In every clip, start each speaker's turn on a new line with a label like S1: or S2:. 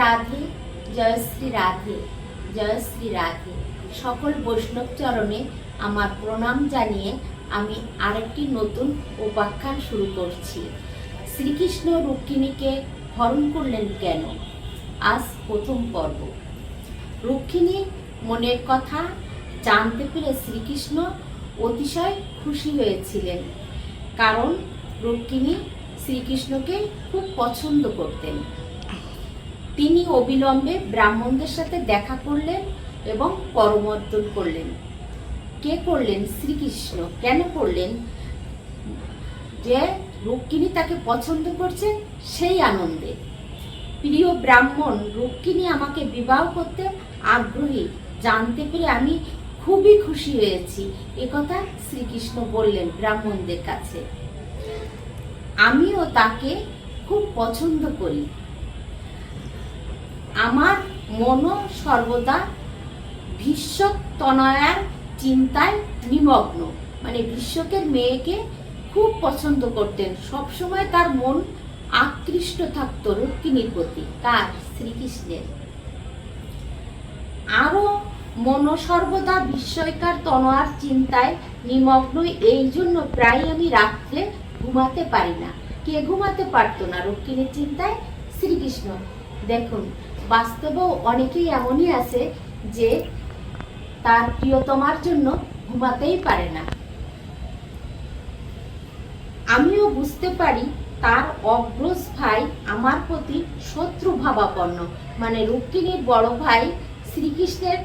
S1: রাধে, জয় শ্রী রাধে, জয় শ্রী রাধে। সকল বৈষ্ণব চরণে আমার প্রণাম জানিয়ে আমি আরেকটি নতুন উপাখ্যান শুরু করছি। শ্রীকৃষ্ণ রুক্মিণীকে হরণ করলেন কেন? আজ প্রথম পর্ব। রুক্মিণী মনের কথা জানতে পেরে শ্রীকৃষ্ণ অতিশয় খুশি হয়েছিলেন। কারণ রুক্মিণী শ্রীকৃষ্ণকে খুব পছন্দ করতেন। তিনি অবিলম্বে ব্রাহ্মণদের সাথে দেখা করলেন এবং করমর্দন করলেন। কে করলেন? শ্রীকৃষ্ণ। কেন করলেন? যে রুক্মিণী তাকে পছন্দ করছে, সেই আনন্দে। প্রিয় ব্রাহ্মণ, রুক্মিণী আমাকে বিবাহ করতে আগ্রহী। জানতে পেরে আমি খুবই খুশি হয়েছি। একথা শ্রীকৃষ্ণ বললেন ব্রাহ্মণদের কাছে। আমিও তাকে খুব পছন্দ করি। আমার মনও সর্বদা তনয়ার চিন্তায় নিমগ্ন। মানে ভীষ্মকের মেয়েকে খুব পছন্দ করতেন। সবসময় তার মন আকৃষ্ট থাকতো রুক্মিণীর প্রতি কার শ্রীকৃষ্ণের। আরও মন সর্বদা বিস্ময়কার তনোয়ার চিন্তায় নিমগ্ন, এই জন্য প্রায় আমি রাত্রে ঘুমাতে পারি না। কে ঘুমাতে পারতো না রুক্মিণীর চিন্তায়? শ্রীকৃষ্ণ। দেখুন বাস্তবেও অনেকেই এমনই আছে যে তার প্রিয়তমার জন্য ঘুমাতেই পারে না। আমিও বুঝতে পারি তার অগ্রজ ভাই আমার প্রতি শত্রু ভাবাপন্ন মানে রুক্মিণীর বড় ভাই শ্রীকৃষ্ণের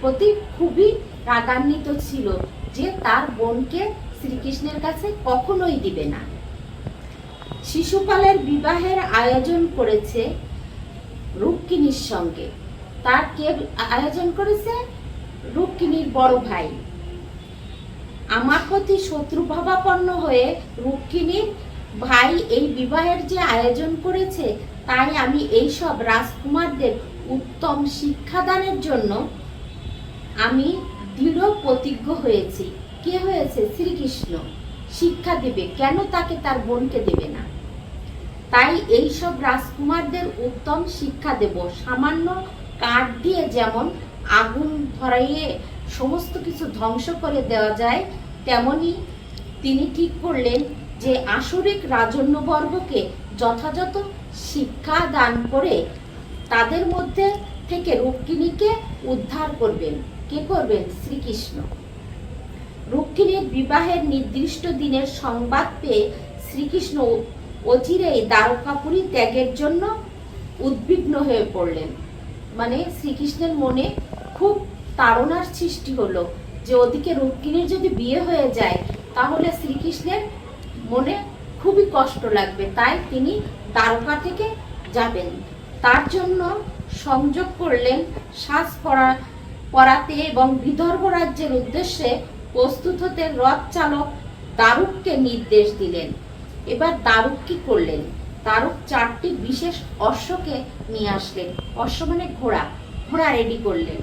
S1: প্রতি খুবই রাগান্বিত ছিল যে তার বোনকে শ্রীকৃষ্ণের কাছে কখনোই দিবে না। শিশুপালের বিবাহের আয়োজন করেছে রুক্মিণীর সঙ্গে। তার কে আয়োজন করেছে? রুক্মিণীর বড় ভাই। আমার প্রতি শত্রুভাবাপন্ন হয়ে রুক্মিণীর ভাই এই বিবাহের যে আয়োজন করেছে, তাই আমি এই সব রাজকুমারদের উত্তম শিক্ষাদানের জন্য আমি দৃঢ় প্রতিজ্ঞ হয়েছি। কে হয়েছে? শ্রীকৃষ্ণ। শিক্ষা দেবে। কেন তাকে তার বোনকে দেবে না? তাই এই সব রাজকুমারদের উত্তম শিক্ষা দেব। সামান্য কাঠ দিয়ে যেমন আগুন ধরাইয়ে সমস্ত কিছু ধ্বংস করে দেওয়া যায়, তেমনি তিনি ঠিক করলেন যে আসরিক রাজন্যবর্গকে যথাযথ শিক্ষা দান করে তাদের মধ্যে থেকে রুক্মিণীকে উদ্ধার করবেন। কে করবেন? শ্রীকৃষ্ণ। রুক্মিণীর বিবাহের নির্দিষ্ট দিনের সংবাদ পেয়ে শ্রীকৃষ্ণ অচিরেই দ্বারকাপুরী ত্যাগের জন্য উদ্বিগ্ন হয়ে পড়লেন। মানে শ্রীকৃষ্ণের মনে খুব তাড়নার সৃষ্টি হলো যে ওদিকে রুক্মিণীর যদি বিয়ে হয়ে যায়, তাহলে শ্রীকৃষ্ণের মনে খুবই কষ্ট লাগবে। তাই তিনি দ্বারকা থেকে যাবেন। তার জন্য সংযোগ করলেন শ্বাস পড়া পড়াতে এবং বিদর্ভ রাজ্যের উদ্দেশ্যে প্রস্তুত হতে রথ চালক দারুককে নির্দেশ দিলেন। এবার দারুক কি করলেন? দারুক চারটি বিশেষ অশ্বকে নিয়ে আসলেন। অশ্ব মানে ঘোড়া। ঘোড়া রেডি করলেন।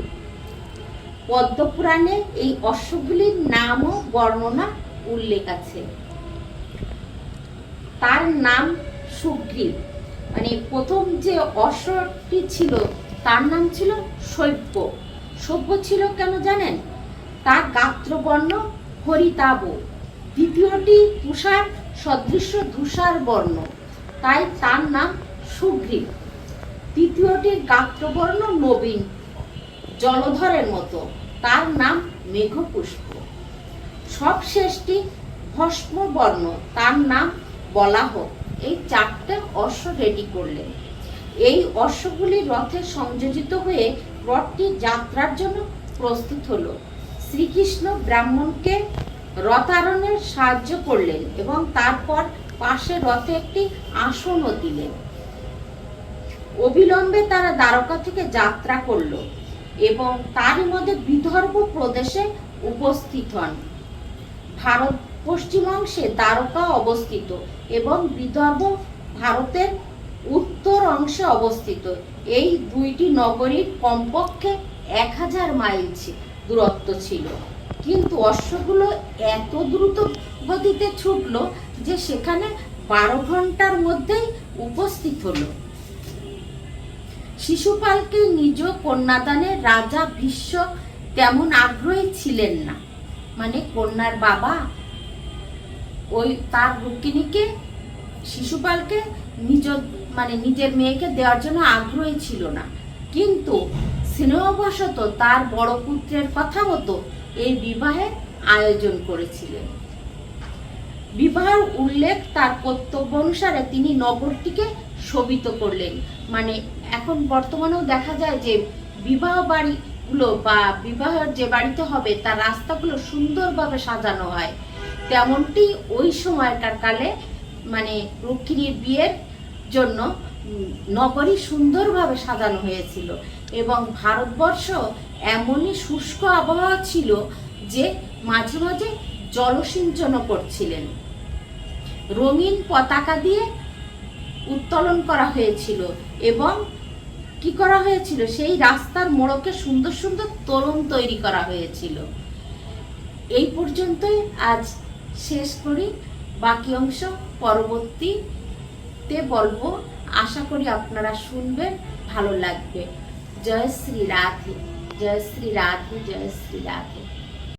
S1: পদ্মপুরাণে এই অশ্বগুলির নাম ও বর্ণনা উল্লেখ আছে। তার নাম সুগ্রীব। মানে প্রথম যে অশ্বটি ছিল, তার নাম ছিল শৈব্য। সভ্য ছিল কেন জানেন? তার গাত্রবর্ণ হরিতাব। দ্বিতীয়টি তুষার সদৃশ্য ধূসার বর্ণ। তাই তার নাম সুগ্রীব। তৃতীয়টির গাত্রবর্ণ নবীন জলধরের মতো। তার নাম মেঘপুষ্প। সবশেষটি ভস্ম বর্ণ তার নাম বলাহ। এই চারটে অশ্ব রেডি করলেন এই অশ্বগুলি রথে সংযোজিত হয়ে রথটি যাত্রার জন্য প্রস্তুত হলো। শ্রীকৃষ্ণ ব্রাহ্মণকে রথারণের সাহায্য করলেন এবং তারপর পাশে রথে একটি আসনও দিলেন। অবিলম্বে তারা দ্বারকা থেকে যাত্রা করল এবং তারই মধ্যে বিদর্ভ প্রদেশে উপস্থিত হন। ভারত পশ্চিম অংশে দ্বারকা অবস্থিত এবং বিদর্ভ ভারতের উত্তর অংশে অবস্থিত। এই দুইটি নগরীর কমপক্ষে এক হাজার মাইল দূরত্ব ছিল। কিন্তু অশ্বগুলো এত দ্রুত গতিতে ছুটলো যে সেখানে বারো ঘণ্টার মধ্যেই উপস্থিত হলো। শিশুপালকে নিজ কন্যাদানে রাজা ভীষ্ম তেমন আগ্রহী ছিলেন না। মানে কন্যার বাবা, ওই তার রুক্মিণীকে শিশুপালকে নিজ মানে নিজের মেয়েকে দেওয়ার জন্য আগ্রহী ছিল না। কিন্তু স্নেহবশত তার বড় পুত্রের কথা মতো এই বিবাহের আয়োজন করেছিলেন। বিবাহের উল্লেখ তার কর্তব্য অনুসারে তিনি নগরটিকে শোভিত করলেন। মানে এখন বর্তমানেও দেখা যায় যে বিবাহ বাড়িগুলো বা বিবাহের যে বাড়িতে হবে, তার রাস্তাগুলো সুন্দরভাবে সাজানো হয়। তেমনটি ওই সময়কার কালে মানে রক্ষিণীর বিয়ের জন্য নগরী সুন্দরভাবে সাজানো হয়েছিল এবং ভারতবর্ষ এমনই শুষ্ক আবহাওয়া ছিল যে মাঝে মাঝে জলসিঞ্চনও করছিলেন। রঙিন পতাকা দিয়ে উত্তোলন করা হয়েছিল এবং কি করা হয়েছিল? সেই রাস্তার মোড়কে সুন্দর সুন্দর তোরণ তৈরি করা হয়েছিল। এই পর্যন্তই আজ শেষ করি। বাকি অংশ পরবর্তীতে বলব। আশা করি আপনারা শুনবেন, ভালো লাগবে। জয় শ্রী রাধে। জয় শ্রী রাধে জয় শ্রী রাধে